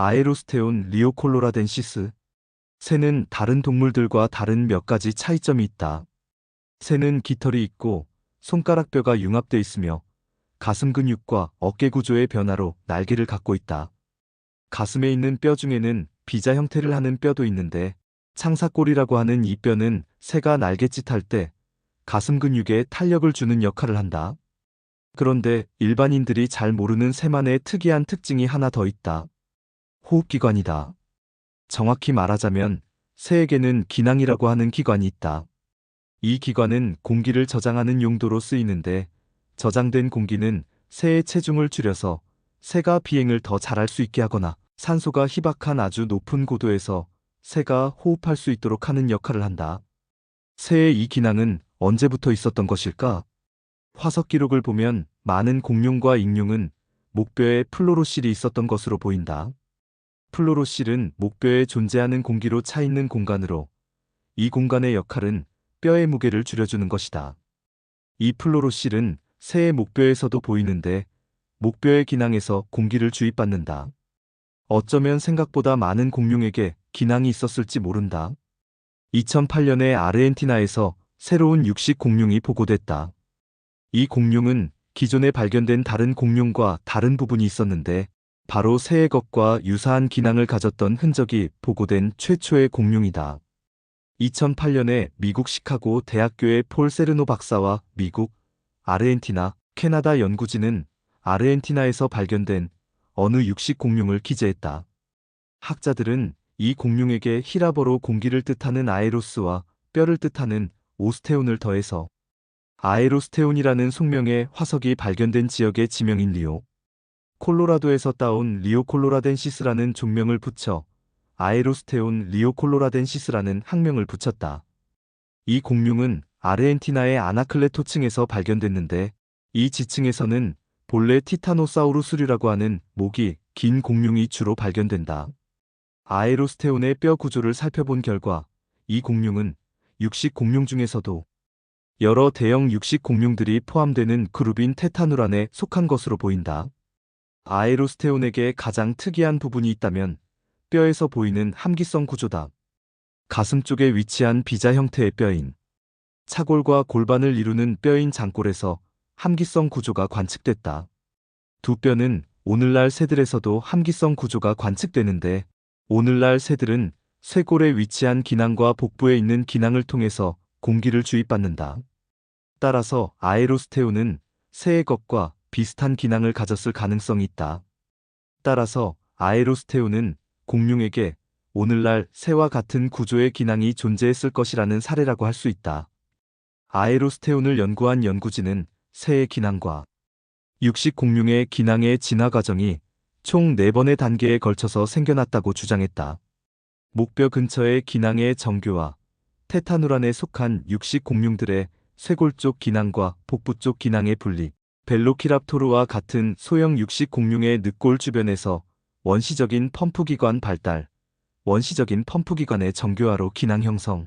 아에로스테온 리오콜로라덴시스. 새는 다른 동물들과 다른 몇 가지 차이점이 있다. 새는 깃털이 있고 손가락뼈가 융합돼 있으며 가슴 근육과 어깨 구조의 변화로 날개를 갖고 있다. 가슴에 있는 뼈 중에는 비자 형태를 하는 뼈도 있는데 창사골이라고 하는 이 뼈는 새가 날갯짓할 때 가슴 근육에 탄력을 주는 역할을 한다. 그런데 일반인들이 잘 모르는 새만의 특이한 특징이 하나 더 있다. 호흡기관이다. 정확히 말하자면 새에게는 기낭이라고 하는 기관이 있다. 이 기관은 공기를 저장하는 용도로 쓰이는데 저장된 공기는 새의 체중을 줄여서 새가 비행을 더 잘할 수 있게 하거나 산소가 희박한 아주 높은 고도에서 새가 호흡할 수 있도록 하는 역할을 한다. 새의 이 기낭은 언제부터 있었던 것일까? 화석 기록을 보면 많은 공룡과 익룡은 목뼈에 플로로실이 있었던 것으로 보인다. 플로로실은 목뼈에 존재하는 공기로 차 있는 공간으로 이 공간의 역할은 뼈의 무게를 줄여주는 것이다. 이 플로로실은 새의 목뼈에서도 보이는데 목뼈의 기낭에서 공기를 주입받는다. 어쩌면 생각보다 많은 공룡에게 기낭이 있었을지 모른다. 2008년에 아르헨티나에서 새로운 육식 공룡이 보고됐다. 이 공룡은 기존에 발견된 다른 공룡과 다른 부분이 있었는데 바로 새의 것과 유사한 기낭을 가졌던 흔적이 보고된 최초의 공룡이다. 2008년에 미국 시카고 대학교의 폴 세르노 박사와 미국, 아르헨티나, 캐나다 연구진은 아르헨티나에서 발견된 어느 육식 공룡을 기재했다. 학자들은 이 공룡에게 히라버로 공기를 뜻하는 아에로스와 뼈를 뜻하는 오스테온을 더해서 아에로스테온이라는 속명의 화석이 발견된 지역의 지명인 리오, 콜로라도에서 따온 리오 콜로라덴시스라는 종명을 붙여 아에로스테온 리오 콜로라덴시스라는 학명을 붙였다. 이 공룡은 아르헨티나의 아나클레토 층에서 발견됐는데 이 지층에서는 본래 티타노사우루스류라고 하는 목이 긴 공룡이 주로 발견된다. 아에로스테온의 뼈 구조를 살펴본 결과 이 공룡은 육식 공룡 중에서도 여러 대형 육식 공룡들이 포함되는 그룹인 테타누란에 속한 것으로 보인다. 아에로스테온에게 가장 특이한 부분이 있다면 뼈에서 보이는 함기성 구조다. 가슴 쪽에 위치한 비자 형태의 뼈인 차골과 골반을 이루는 뼈인 장골에서 함기성 구조가 관측됐다. 두 뼈는 오늘날 새들에서도 함기성 구조가 관측되는데 오늘날 새들은 쇄골에 위치한 기낭과 복부에 있는 기낭을 통해서 공기를 주입받는다. 따라서 아에로스테온은 새의 것과 비슷한 기낭을 가졌을 가능성이 있다. 따라서 아에로스테온은 공룡에게 오늘날 새와 같은 구조의 기낭이 존재했을 것이라는 사례라고 할 수 있다. 아에로스테온을 연구한 연구진은 새의 기낭과 육식 공룡의 기낭의 진화 과정이 총 4번의 단계에 걸쳐서 생겨났다고 주장했다. 목뼈 근처의 기낭의 정교와 테타누란에 속한 육식 공룡들의 쇄골 쪽 기낭과 복부 쪽 기낭의 분리, 벨로키랍토르와 같은 소형 육식 공룡의 늑골 주변에서 원시적인 펌프기관 발달, 원시적인 펌프기관의 정교화로 기낭 형성,